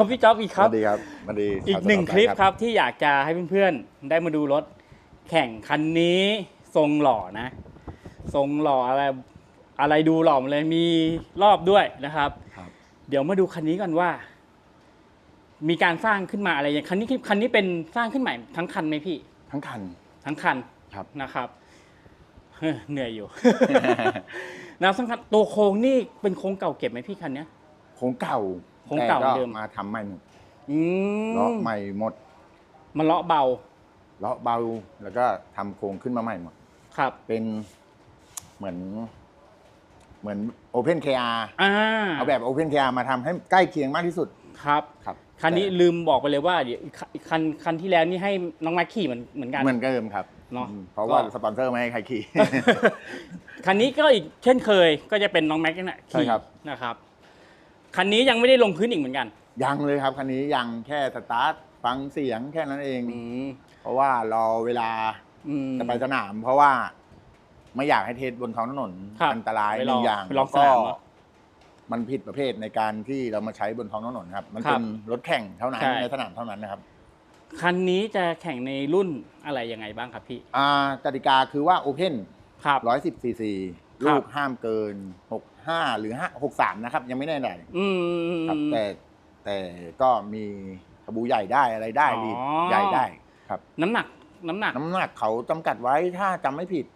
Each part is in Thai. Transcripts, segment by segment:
วัสดีครับพี่จ๊อบอีกสครับวัสดีครับสวัสดีอีกชาวหนึ่งตลาดคลิปไทยครับที่อยากจะให้เพื่อนๆ ได้มาดูรถแข่งคันนี้ทรงหล่อนะ ทรงหล่ออะไรอะไรดูหล่อหมดเลยมีรอบด้วยนะครับ ครับ เดี๋ยวมาดูคันนี้กันว่า มีการสร้างขึ้นมาอะไรอย่างคันนี้คันนี้เป็นสร้างขึ้นใหม่ทั้งคันไหมพี่ ทั้งคัน ทั้งคันครับ นะครับเฮ้ยเหนื่อยอยู่ นะสำคัญตัวโครงนี่เป็นโครงเก่าเก็บไหมพี่คันเนี้ย โครงเก่า โครงเก่าแต่เดิมมาทำใหม่หมดอืเลาะมใหม่หมดมันเลาะเบาเลาะเบาแล้วก็ทำโครงขึ้นมาใหม่หมด ครับ เป็นเหมือน เหมือน Open KR อ่าเอาแบบ Open KR มาทำให้ใกล้เคียงมากที่สุดครับ ครับคันนี้ลืมบอกไปเลยว่าเดี๋ยวคันคันคันที่แล้วนี่ให้น้องแม็กขี่เหมือนเหมือนกันเหมือนเดิมครับเนอะอืมเพราะว่าก็ สปอนเซอร์ไม่ให้ใครขี่ คันนี้ก็อีกเช่นเคยก็จะเป็นน้องแม็กนี่แหละใช่ขี่ครับ นะครับ คันนี้ยังไม่ได้ลงพื้นอีกเหมือนกัน ยังเลยครับคันนี้ยังแค่สตาร์ทฟังเสียงแค่นั้นเอง อืมเพราะว่ารอเวลาอืม จะไปสนาม เพราะว่าไม่อยากให้เทสบนท้องถนนครับอันตรายไปหลองนึ่งอย่างไปลองแล้วก็สนามเนอะมันผิดประเภทในการที่เรามาใช้บนท้องถนนครับ มันครับเป็นรถแข่งเท่านั้นใช่ ในสนามเท่านั้นนะครับ คันนี้จะแข่งในรุ่นอะไรยังไงบ้างครับพี่ อ่ากติกาคือว่า Open ครับ 110 cc ครับ ลูกห้ามเกิน65หรือ5 63นะครับ ยังไม่แน่ใจอืมครับแต่แต่ก็มีขบูใหญ่ได้อะไรได้อ๋อดีใหญ่ได้ครับ น้ำหนักน้ำหนัก น้ำหนักเขาจำกัดไว้ถ้าจำไม่ผิด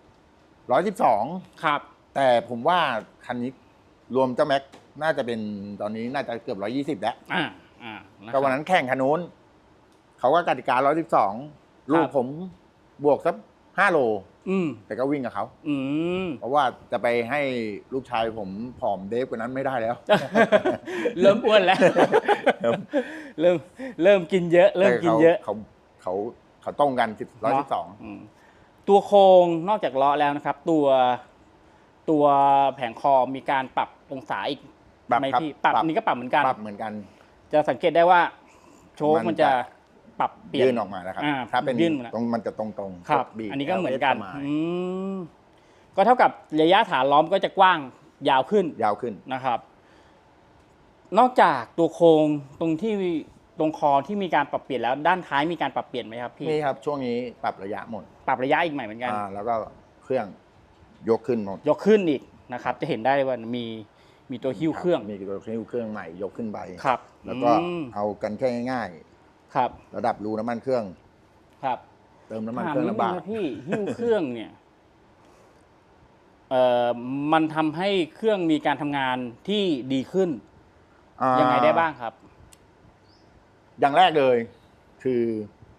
112ครับ แต่ผมว่าคันนี้รวมเจ้าแม็กน่าจะเป็นตอนนี้น่าจะเกือบ120แล้วอ่าอ่าะก็วันนั้นแข่งคันนู้นเขาก็กติกา112ลูกผมบวกสัก 5โล อืมแต่ก็วิ่งกับเขาอืม เพราะว่าจะไปให้ลูกชายผมผอมเดฟกว่านั้นไม่ได้แล้ว เริ่มอ้วนแล้วเริ่มเริ่มกินเยอะ เริ่มกินเยอะแต่เขาเขาเขาเขาตรงกันร้อยสิบสอง อืมตัวโครงนอกจากล้อแล้วนะครับ ตัวตัวแผงคอมีการปรับองศาอีกปรับไหมครับพี่ปรับอันนี้ก็ปรับเหมือนกัน ปรับเหมือนกัน จะสังเกตได้ว่า โชคมันมันจะ ปรับเปลี่ยนยื่นออกมานะครับ อ่าถ้าเป็นยื่นมาแล้ว ตรงมันจะตรงตรงๆครับ บีบอันนี้ก็เหมือนกัน LS าอืมก็เท่ากับระยะฐานล้อมก็จะกว้างยาวขึ้นยาวขึ้น นะครับ นอกจากตัวโครงตรงที่ตรงคอที่มีการปรับเปลี่ยนแล้วด้านท้ายมีการปรับเปลี่ยนไหมครับพี่นี่ครับช่วงนี้ปรับระยะหมดปรับระยะอีกใหม่เหมือนกัน อ่าแล้วก็เครื่องยกขึ้นหมดยกขึ้นอีกนะครับ จะเห็นได้ว่ามีมีตัวหิ้วเครื่องมีตัวหิ้วเครื่องใหม่ยกขึ้นไป ครับแล้วก็อืมเอากันแค่ง่าย ครับๆระดับรูน้ำมันเครื่อง ครับ เติมน้ำมันถามเครื่องนิดนึลำบากงนะพี่หิ้วเครื่องเนี่ยเอ่อมันทำให้เครื่องมีการทำงานที่ดีขึ้น อ่ายังไงได้บ้างครับ อย่างแรกเลย คือ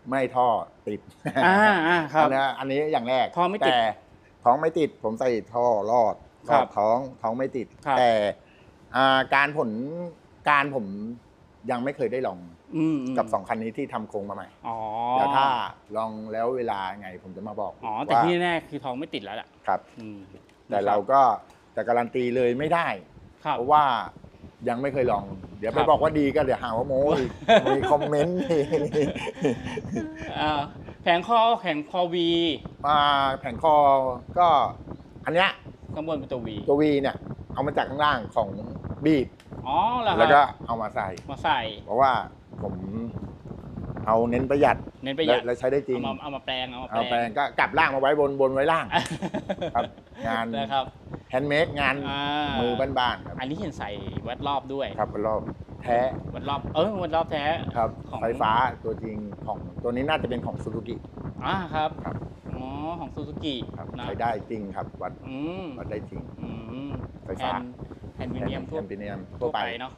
ไม่ท่อติดอ่าอ่าครับ อันนี้อันนี้อย่างแรกท้องไม่ติดแต่ท้องไม่ติด ผมใส่ท่อรอดครรัอบดท้องท้องไม่ติด ครับ แต่อ่าการผลการผมยังไม่เคยได้ลอง อืมมกับสองคันนี้ที่ทำโครงมาใหม่อ๋อเดี๋ยวถ้าลองแล้วเวลาไงผมจะมาบอกอ๋อแต่ว่าที่แน่ๆคือท้องไม่ติดแล้วแหละครับ อืมแต่เราก็จะการันตีเลยไม่ได้ ครับ เพราะว่ายังไม่เคยลอง เดี๋ยวคไปรับ บอกว่าดีก็เดี๋ยวหาว่าโม้อีกมีคอมเมนต์อ่าแผงคอแผงคอวีมาแผงคอก็อันเนี้ยข้างบนเป็นตัววีตัววีเนี่ย เอามาจากข้างล่างของบีบ อ๋อเหรอคแล้วรัก็บเอามาใส่ มาใส่ เพราะว่า ผมเอาเน้นประหยัดเน้นประหยัด และและใช้ได้จริง เอามาเอามาแปลงเอามาเอาแปแปลลงงก็กลับล่างมาไว้บนบนไว้ล่าง ครับงาน นะครับแฮนด์เมดงานอ่ามือบ้านๆครับอันนี้เห็นใส่วัดรอบด้วยครับรอบแท้วัดรอบเออวัดรอบแท้ ครับของ ไฟฟ้าตัวจริงของตัวนี้น่าจะเป็นของซูซูกิ อ่าครับครับ อ๋อของซูซูกิครับนะใช้ได้จริงครับวัดอืมวัดได้จริง อืมไฟฟ้า แผ่นแผ่นวิเนียมทั่วแอมปิเนียมทั่ทั่ววไปไปเนาะ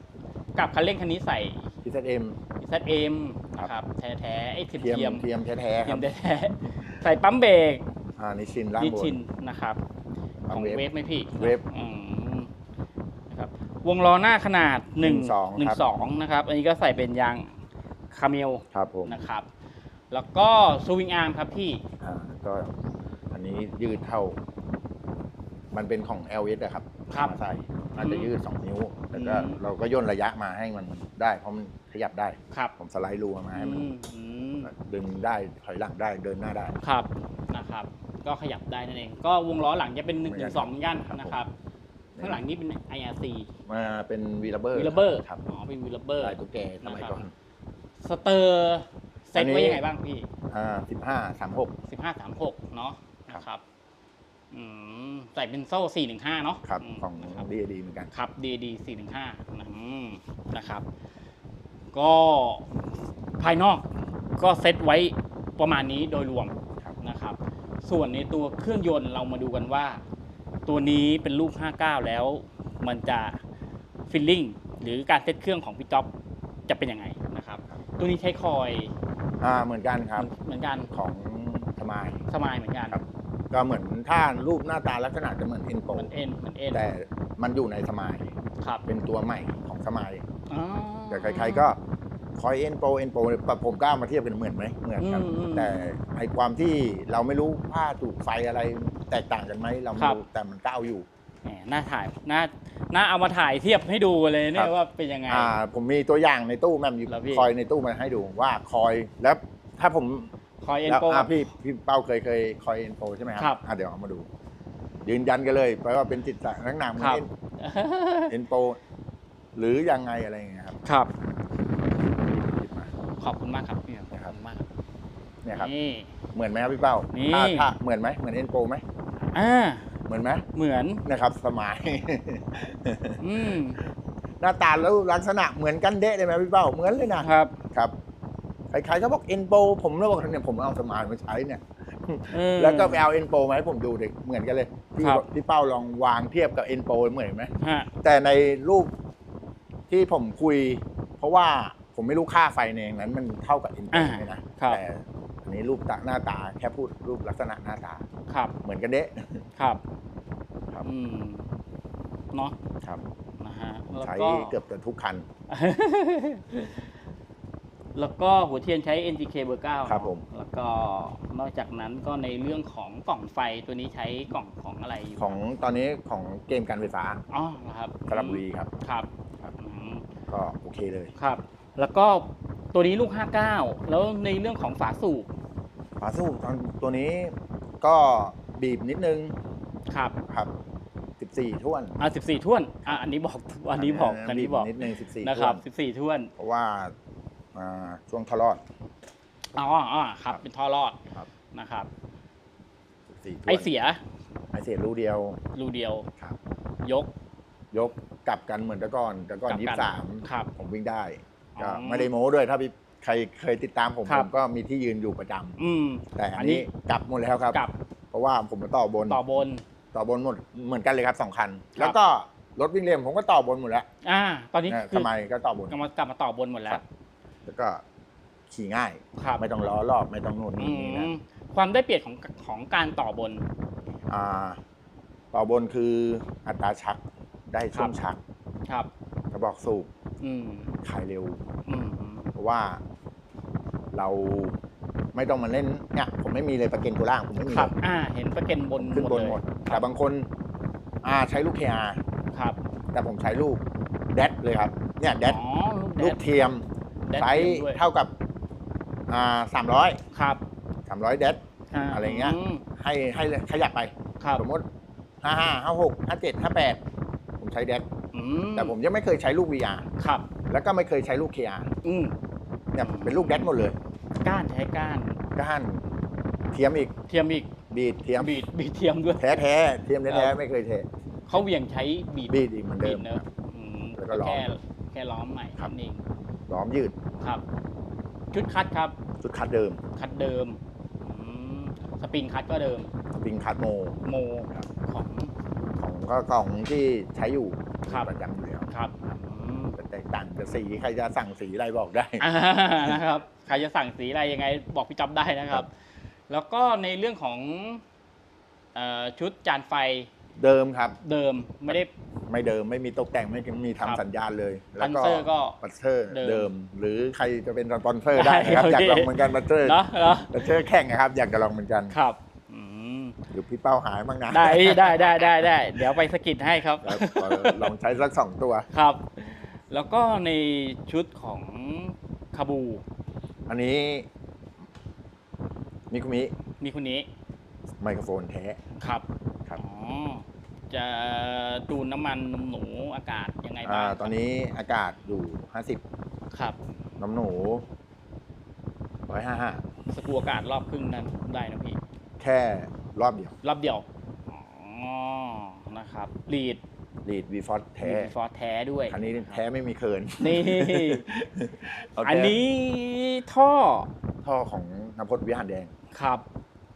กับคันเร่งคันนี้ใส่ PZM ZM ครับนะครับแท้แท้ๆไอ้เทียมเทียมเทียมเทียมแท้ๆเทีคยรับมแท้ๆใส่ปั๊มเบรกอ่านิชินล่างดิบชินนนะครับปั๊ของมเวฟเวฟไหมพี่เวฟอืมนะครับวงล้อหน้าขนาด1 1.2 1 2นะครับ อันนี้ก็ใส่เป็นยางคาเมลครับผมนะครับ แล้วก็สวิงอาร์มครับพี่ อ่าก็อันนี้ยืดเท่า มันเป็นของ LS อะครับครับ มาใส่น่าจะยืด 2 นิ้ว แต่ก็อืม เราก็ย่นระยะมาให้มันได้ เพราะมันขยับได้ ครับผมสไลด์รูมาให้มันอืมอืมดึงได้ถอยหลังได้เดินหน้าได้ ครับนะครับ ก็ขยับได้นั่นเอง ก็วงล้อหลังจะเป็น1นเหมืถึอนงกัสอนงเหมือนกันครับนะครับ ข้างหลังนี่เป็น IRC มาเป็นวีลเบอร์วิลเบอร์ครับอ๋อเป็นวิลเบอร์ ลายตุ๊กแกสมัยก่อน สเตอร์เซ็ตอันนี้ ไว้ยังไงบ้างพี่ อ่าสิบห้าสามหกสิบห้าสามหกเนาะครับนะครับอืม ใส่เป็นโซ่สี่หนึ่งห้าเนาะครับมของนะครับดีดีเหมือนกันครับ DD สี่หนึ่งห้านะครับ ก็ภายนอกก็เซ็ตไว้ประมาณนี้โดยรวมครับนะครับ ส่วนในตัวเครื่องยนต์เรามาดูกันว่า ตัวนี้เป็นลูก 59 แล้ว มันจะฟิลลิ่งหรือการเซตเครื่องของพี่จ๊อบจะเป็นยังไงนะครับ ตัวนี้ใช้คอย อ่าเหมือนกันครับ เหมือนกันของสมายสมายเหมือนกันครับ ก็เหมือนถ้ารูปหน้าตาลักษณะจะเหมือนเอ็นโปเหมือนเอ็นเหมือนเอ็นแต่มันอยู่ในสมายครับเป็นตัวใหม่ของสมายอ๋อแต่ใครๆก็คอยเอ็นโปเอ็นโปผมกล้ามาเทียบกันเหมือนไหมเหมือนกันอืมอืมแต่ไอความที่เราไม่รู้ผ้าถูกไฟอะไรแตกต่างกันไหมเราไม่ครับรู้แต่มันก้าวอยู่แหมน่าถ่ายน่าน่าเอามาถ่ายเทียบให้ดูเลยเนี่ครัยบว่าเป็นยังไงอ่าผมมีตัวอย่างในตู้แมมอยู่แล้วพี่คอยในตู้มาให้ดูว่าคอยแล้วถ้าผม คอยเอ็นแล้วโป อ่าพี่พี่เป้าเคยเคยคอยเอ็นโปใช่ไหมคครัรับอ่าเดี๋ยวเอามาดู ยืนยันกันเลยเพราะว่าเป็นจิตสันักหนาเหมือครันบเอ็นโปหรือยังไงอะไรอย่างเงี้ยครับครับ หยิบมา ขอบคุณมากครับพี่ขอบนะครับคุณมากครับเนี่ยครับ นี่ เหมือนไหมครับพี่เป้านี่ ถ้าถ้าเหมือนไหมเหมือนเอ็นโปไหมอ่าเหมือนไหมเหมือน นะครับ สมัย อืมหน้าตาแล้วลักษณะเหมือนกันเดะเลยไหมพี่เป้าเหมือนเลยนะครับ ครับ ใครๆก็บอกเอ็นโปผมเลยบอกเนี่ยผมเอาสมายมาใช้เนี่ยเออแล้วก็ไปเอาเอ็นโปมาให้ผมดูดิเหมือนกันเลยพี่ครับ พี่เป้าลองวางเทียบกับเอ็นโปเหมือนไหมฮะแต่ในรูปที่ผมคุย เพราะว่าผมไม่รู้ค่าไฟในนั้นมันเท่ากับเอ็นโปอ่าไหมนะ ครับแต่อันนี้รูปตาหน้าตาแค่พูดรูปลักษณะหน้าตา ครับเหมือนกันเดะ ครับครับ อืมเนาะครับ นะฮะแล้วใช้ก็ เกือบจะทุกคัน แล้วก็หัวเทียนใช้ NGK เบอร์เก้าครับผม แล้วก็นอกจากนั้นก็ในเรื่องของกล่องไฟตัวนี้ใช้กล่องของอะไรอยู่ของตอนนี้ของเกมการไฟฟ้าอ๋อนะครับสระบุรีครับ ครับครับ อืมก็โอเคเลยครับ แล้วก็ตัวนี้ลูก 59 แล้วในเรื่องของฝาสูบฝาสู้ตอนตัวนี้ก็บีบนิดนึงครับครับ14ท่วนอ่า14ท่วนอะอันนี้บอกอันนี้บอกอันนี้บอกนิดนึง14นะครับ ท่วน14ท่วน เพราะว่า อ่าช่วงทะลอด อ๋ออ๋อครับ เป็นท่อรอดครับ นะครับ14ท่วนไอเสียไอเสียรูเดียวรูเดียว ครับ ยกยกกลับกันเหมือนแต่ก่อนแต่ก่อนกลับยี่กันสามครับ ผมวิ่งได้อ๋อก็ไม่ได้โม้ด้วยถ้าพี่ใครเคยติดตามผมครัผบ มก็มีที่ยืนอยู่ประจำอืม แต่อันอันนี้ นี้กลับหมดแล้วครับ กลับเพราะว่าผมมาต่อบนต่อบน ต่อบนหมดเหมือนกันเลยครับสองคัน ครับ แล้วก็รถวิ่งเรียมผมก็ต่อบนหมดแล้วอ่า ตอนนี้นะคืทำอไมก็ต่อบน กลับมากลับมาต่อบนหมดแล้ครัวบ แล้วก็ขี่ง่ายครับไม่ต้องล้อรอบไม่ต้องนู่นอืนี่นี่นะมความได้เปรียบของของการต่อบน อ่าต่อบนคืออัตราชักได้ช่วงครับ ชักครับ กระบอกสูบอืมขายเร็ว อืมเพราะว่าเราไม่ต้องมาเล่นเนี่ยผมไม่มีเลยประเก็นตัวล่างผมไม่มีครับอ่า เห็นประเก็นบนขึ้นบนเลยหมด แต่บางคนอ่าใช้ลูก KR ครับแต่ผมใช้ลูกแดดเลยครับ เนี่ยแดดอ๋อลูลูกกแดดเทียมแดด ไซส์ทียมด้วยเท่ากับอ่าสามร้อยครับสามร้อยแดดาอะไรเงี้ยมให้ให้ขยับไปครับสมมติห้าห้าห้าหกห้าเจ็ดห้าแปดผมใช้แดดอืมแต่ผมยังไม่เคยใช้ลูก VR ครับ แล้วก็ไม่เคยใช้ลูก KR อืมเนี่ยเป็นลูกแดดหมดเลย ก้านใช้ก้านก้านเทียมอีกเทียมอีกบีดเทียมบีดบีดเทียมด้วยแท้แท้ๆเทียมครัแท้บๆไม่เคยเทเขาเหวี่ยงใช้บีดบีดอีกเหมือนเดิบีมดเนอะอืมแล้วก็ล้อมแค่แค่ล้อมใหม่ครับนั่นเอง ล้อมยืดครับ ชุดคัดครับ ชุดคัดเดิม คัดเดิมอืมสปริงคัดก็เดิม สปริงคัดโม โมครับ ของ ของก็ของที่ใช้อยู่ครับ ประจำอยู่แล้วครับอืมแต่แตกต่างกับสีใครจะสั่งสีอะไรบอกได้ อ่านะครับ ใครจะสั่งสีอะไรยังไงบอกพี่จ๊อบได้นะครับแล้วก็ในเรื่องของเอ่อชุดจานไฟเดิมครับ เดิมไม่ได้ ไม่เดิมไม่มีตกแต่งไม่มีครับทำสัญญาณเลยปันเซอร์ก็ปันเซอร์เดิมเดิม หรือใครจะเป็นสปอนเซอร์ได้นะครับ ได้อยากโอเคลองเหมือนกันปันเซอร์เนาะเนาะปันเซอร์แข่งนะครับ อยากจะลองเหมือนกันครับอืมหรือพี่เป้าหายบ้างนะได้ได้ได้ได้ได้เดี๋ยวไปสกิดให้ครับครับขอลองใช้สักสองตัว ครับ แล้วก็ในชุดของคาบูอันนี้มิคุมิมีคนนี้ไมโครโฟนแท้ ครับครับอ๋อ จจะจูนน้ำมันนมหนูอากาศยังไงอ่าบ้างตอนนี้อากาศอยู่ 50ครับน้ำหนู155 สกรูอากาศรอบครึ่งนั้นได้นะพี่ แค่รอบเดียวรอบเดียว อ๋อ นะครับลีดลีดวีฟอสแท้ฟอร์แท้ด้วยคันนี้แท้ไม่มีเคินนี่เอาแท้อันนี้ท่อ ท่อของนพจน์วิหารแดง ครับ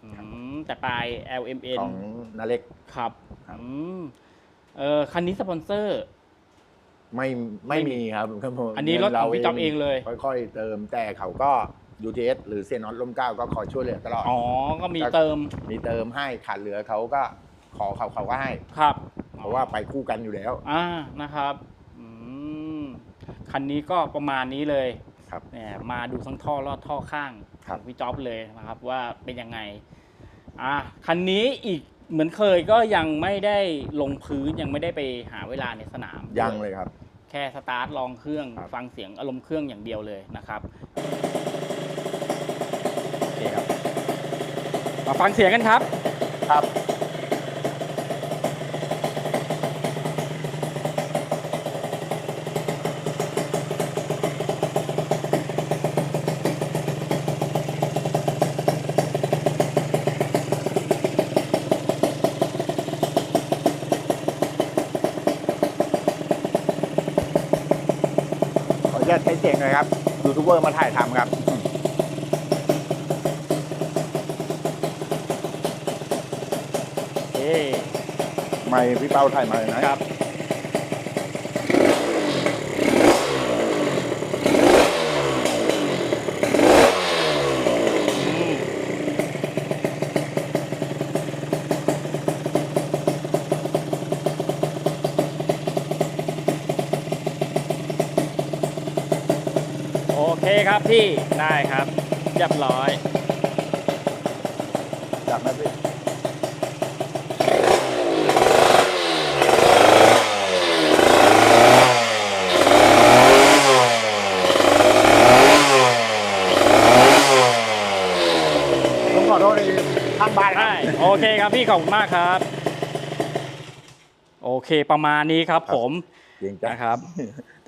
อืมแต่ปลาย LMN ของนาเล็ก ครับครับ อืมเออคันนี้สปอนเซอร์ ไม่ไม่มีครับครับผมอันนี้รถของพี่จ๊อบเองเลย ค่อยๆ เติมแต่เขาก็ UTS หรือเซนอตลมเกล้าก็คอยช่วยเหลือตลอด อ๋อ ก็มีเติมมีเติมให้ขาดเหลือเขาก็ขอเขาเขาก็ให้ ครับเพราะว่าไปคู่กันอยู่แล้ว อ่านะครับอืมคันนี้ก็ประมาณนี้เลยครับเนี่ยมาดูทั้งท่อลอดท่อข้างคขรับ องพี่จ๊อบเลยนะครับ ว่าเป็นยังไง อะคันนี้อีก เหมือนเคยก็ยังไม่ได้ลงพื้นยังไม่ได้ไปหาเวลาในสนามยังเลยครับ แค่สตาร์ทลองเครื่องครับ ฟังเสียงอารมณ์เครื่องอย่างเดียวเลยนะครับโอเคครับมาฟังเสียงกันครับ ครับ ขออนุญาตใช้เสียงหน่อยครับยูทูบเบอร์มาถ่ายทำครับเอ๊ไม่พี่เป้าถ่ายมาเลยนะครับ คครับพี่ได้ครับเรียบร้อยจับมาพี่ผมขอโทษในข้างบ้านครัได้บ โอเคครับพี่ขอบคุณมากครับ โอเคประมาณนี้ครับผม เกรงใจนะครับ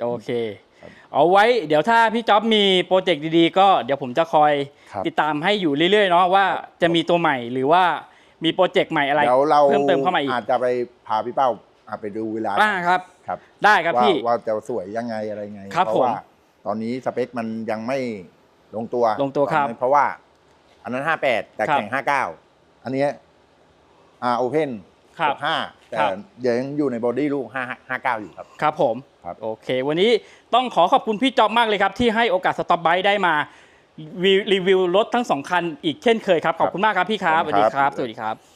โอเคครับ เอาไว้เดี๋ยวถ้าพี่จ๊อบมีโปรเจกต์ดีๆ ก็เดี๋ยวผมจะคอยครับติดตามให้อยู่เรื่อยๆเนาะว่าจะมีตัวใหม่หรือว่ามีโปรเจกต์ใหม่อะไรเดี๋ยวเราเพิ่มเติมเข้ามาอีกอาจจะไปพาพี่เป้าอะไปดูเวลาอ่าครับ ครับได้ครับว่าพี่ ว่าจะสวยยังไงอะไรไงครับเพราะว่าผมตอนนี้สเปคมันยังไม่ลงตัวลงตัวครับตอนนั้นเพราะว่า อันนั้น 58 แต่ครับแข่ง 59 อันเนี้อ่าโอเพนครับห้าแต่ครับยังอยู่ในบอดี้ลูก5 59 อยู่ครับ ครับผม ครับโอเค วันนี้ต้องขอขอบคุณพี่จ๊อบมากเลยครับ ที่ให้โอกาสสต็อปไบได้มารีรีวิวรถทั้งสองคันอีกเช่นเคยครับ ขอบคุณมากครับพี่ครับขสอบวัสคุณดีครับครับ สวัสดีครับ